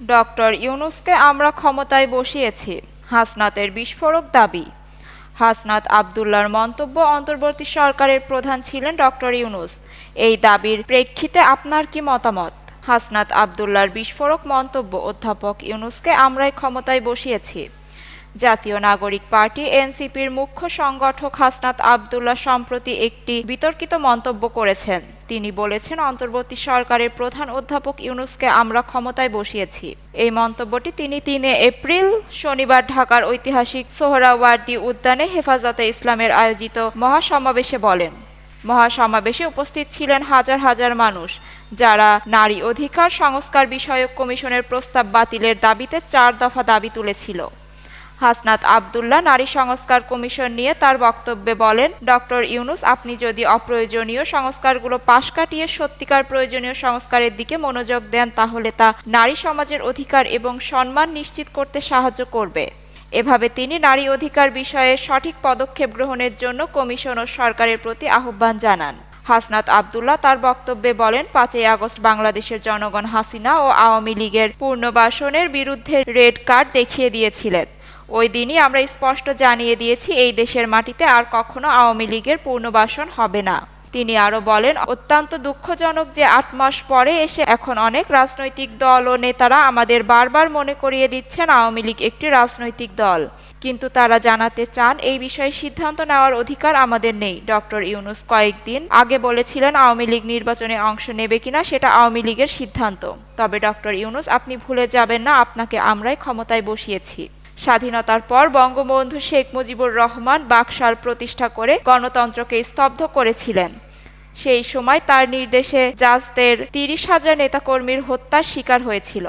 Doctor ইউনুসকে আমরা ক্ষমতায় বসিয়েছি, হাসনাতের বিস্ফোরক দাবি। হাসনাত আবদুল্লার মন্তব্য অন্তর্বর্তী সরকারের প্রধান ছিলেন ডক্টর ইউনুস। এই দাবির প্রেক্ষিতে আপনার কি মতামত? হাসনাত আবদুল্লার বিস্ফোরক মন্তব্য অধ্যাপক ইউনুসকে আমরাই ক্ষমতায় বসিয়েছি। জাতীয় নাগরিক পার্টি এনসিপির মুখ্য সংগঠক হাসনাত আবদুল্লাহ সম্প্রতি একটি বিতর্কিত মন্তব্য করেছেন। তিনি বলেছেন, অন্তর্বর্তী সরকারের প্রধান অধ্যাপক ইউনুসকে আমরা ক্ষমতায় বসিয়েছি। এই মন্তব্যটি তিনি তিনে এপ্রিল, শনিবার ঢাকার ঐতিহাসিক সোহরাওয়ার্দী উদ্যানে হেফাজতে ইসলামের আয়োজিত মহাসমাবেশে বলেন, মহাসমাবেশে উপস্থিত ছিলেন হাজার হাজার মানুষ, যারা নারী অধিকার সংস্কার বিষয়ক কমিশনের প্রস্তাব বাতিলের দাবিতে চার দফা দাবি তুলেছিল। হাসনাত আবদুল্লাহ নারী সংস্কার কমিশন নিয়ে তার বক্তব্যে বলেন, ডক্টর ইউনুস, আপনি যদি অপ্রয়োজনীয় সংস্কারগুলো পাশ কাটিয়ে সত্যিকার প্রয়োজনীয় সংস্কারের দিকে মনোযোগ দেন, তাহলে তা নারী সমাজের অধিকার এবং সম্মান নিশ্চিত করতে সাহায্য করবে। এভাবে তিনি নারী অধিকার বিষয়ে সঠিক পদক্ষেপ গ্রহণের জন্য কমিশন ও সরকারের প্রতি আহ্বান জানান। হাসনাত আবদুল্লাহ তার বক্তব্যে বলেন, পাঁচই আগস্ট বাংলাদেশের জনগণ হাসিনা ও আওয়ামী লীগের পুনর্বাসনের বিরুদ্ধে রেড কার্ড দেখিয়ে দিয়েছিলেন। ওই দিনই আমরা স্পষ্ট জানিয়ে দিয়েছি, এই দেশের মাটিতে আর কখনো আওয়ামী লীগের পুনর্বাসন হবে না। তিনি আরও বলেন, অত্যন্ত দুঃখজনক যে আট মাস পরে এসে এখন অনেক রাজনৈতিক দল ও নেতারা আমাদের বারবার মনে করিয়ে দিচ্ছেন আওয়ামী লীগ একটি রাজনৈতিক দল। কিন্তু তারা জানাতে চান, এই বিষয়ে সিদ্ধান্ত নেওয়ার অধিকার আমাদের নেই। ডক্টর ইউনুস কয়েকদিন আগে বলেছিলেন, আওয়ামী লীগ নির্বাচনে অংশ নেবে কিনা সেটা আওয়ামী লীগের সিদ্ধান্ত। তবে ডক্টর ইউনুস, আপনি ভুলে যাবেন না, আপনাকে আমরাই ক্ষমতায় বসিয়েছি। স্বাধীনতার পর বঙ্গবন্ধু শেখ মুজিবুর রহমান বাকশাল প্রতিষ্ঠা করে গণতন্ত্রকে স্তব্ধ করেছিলেন। সেই সময় তার নির্দেশে জাজদের তিরিশ হাজার নেতাকর্মীর হত্যার শিকার হয়েছিল।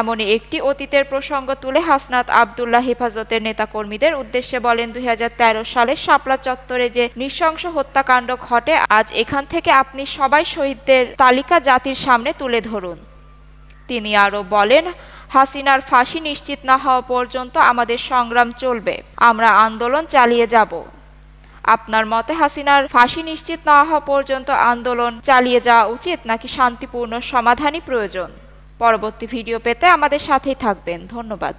এমনই একটি অতীতের প্রসঙ্গ তুলে হাসনাত আবদুল্লাহ হেফাজতের নেতাকর্মীদের উদ্দেশ্যে বলেন, দুই হাজার তেরো সালে শাপলা চত্বরে যে নৃশংস হত্যাকাণ্ড ঘটে, আজ এখান থেকে আপনি সবাই শহীদদের তালিকা জাতির সামনে তুলে ধরুন। তিনি আরও বলেন হাসিনার ফাঁসি নিশ্চিত না হওয়া পর্যন্ত আমাদের সংগ্রাম চলবে। আমরা আন্দোলন চালিয়ে যাব। আপনার মতে হাসিনার ফাঁসি নিশ্চিত না হওয়া পর্যন্ত আন্দোলন চালিয়ে যাওয়া উচিত নাকি শান্তিপূর্ণ সমাধানই প্রয়োজন? পরবর্তী ভিডিও পেতে আমাদের সাথেই থাকবেন। ধন্যবাদ।